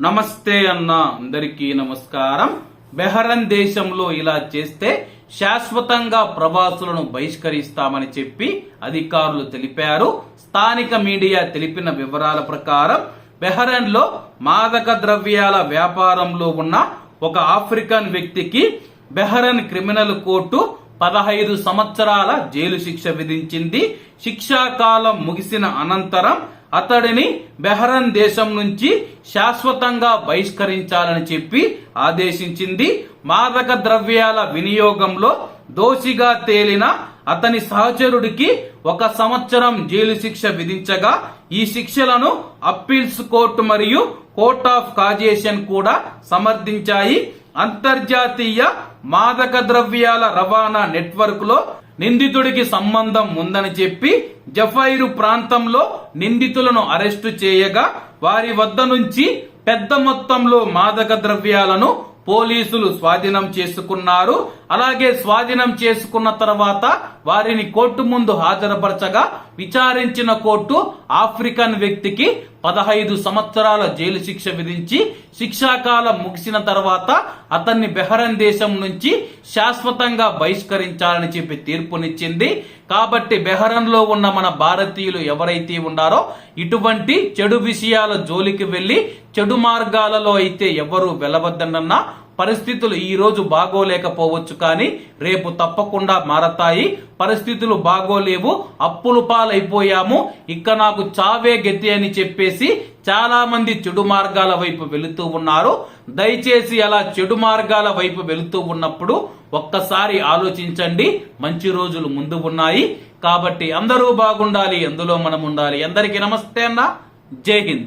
నమస్తే అన్న అందరికీ నమస్కారం. బెహరన్ దేశంలో ఇలా చేస్తే శాశ్వతంగా ప్రవాసులను బహిష్కరిస్తామని చెప్పి అధికారులు తెలిపారు. స్థానిక మీడియా తెలిపిన వివరాల ప్రకారం బెహరన్లో మాదక ద్రవ్యాల వ్యాపారంలో ఉన్న ఒక ఆఫ్రికన్ వ్యక్తికి బెహరన్ క్రిమినల్ కోర్టు పదహైదు సంవత్సరాల జైలు శిక్ష విధించింది. శిక్షాకాలం ముగిసిన అనంతరం అతడిని బెహరన్ దేశం నుంచి శాశ్వతంగా బహిష్కరించాలని చెప్పి ఆదేశించింది. మాదక ద్రవ్యాల వినియోగంలో దోషిగా తేలిన అతని సహచరుడికి ఒక సంవత్సరం జైలు శిక్ష విధించగా ఈ శిక్షలను అప్పీల్స్ కోర్టు మరియు కోర్ట్ ఆఫ్ కాజేషన్ కూడా సమర్థించాయి. అంతర్జాతీయ మాదక ద్రవ్యాల రవాణా నెట్వర్క్లో నిందితుడికి సంబంధం ఉందని చెప్పి జఫైరు ప్రాంతంలో నిందితులను అరెస్టు చేయగా వారి వద్ద నుంచి పెద్ద మొత్తంలో మాదక ద్రవ్యాలను పోలీసులు స్వాధీనం చేసుకున్నారు. అలాగే స్వాధీనం చేసుకున్న తర్వాత వారిని కోర్టు ముందు హాజరుపరచగా విచారించిన కోర్టు ఆఫ్రికన్ వ్యక్తికి పదహైదు సంవత్సరాల జైలు శిక్ష విధించి శిక్షాకాలం ముగిసిన తర్వాత అతన్ని బెహరన్ దేశం నుంచి శాశ్వతంగా బహిష్కరించాలని చెప్పి తీర్పునిచ్చింది. కాబట్టి బెహరన్లో ఉన్న మన భారతీయులు ఎవరైతే ఉన్నారో ఇటువంటి చెడు విషయాల జోలికి వెళ్ళి చెడు మార్గాలలో అయితే ఎవరు వెళ్ళవద్దనన్నా పరిస్థితులు ఈ రోజు బాగోలేకపోవచ్చు కానీ రేపు తప్పకుండా మారతాయి. పరిస్థితులు బాగోలేవు. అప్పులు పాలైపోయాము. ఇక నాకు చావే గతి అని చెప్పేసి చాలా మంది చెడు మార్గాల వైపు వెళుతూ ఉన్నారు. దయచేసి అలా చెడు మార్గాల వైపు వెళుతూ ఉన్నప్పుడు ఒక్కసారి ఆలోచించండి. మంచి రోజులు ముందు ఉన్నాయి. కాబట్టి అందరూ బాగుండాలి. అందులో మనం ఉండాలి. అందరికీ నమస్తే అన్న. జై హింద్.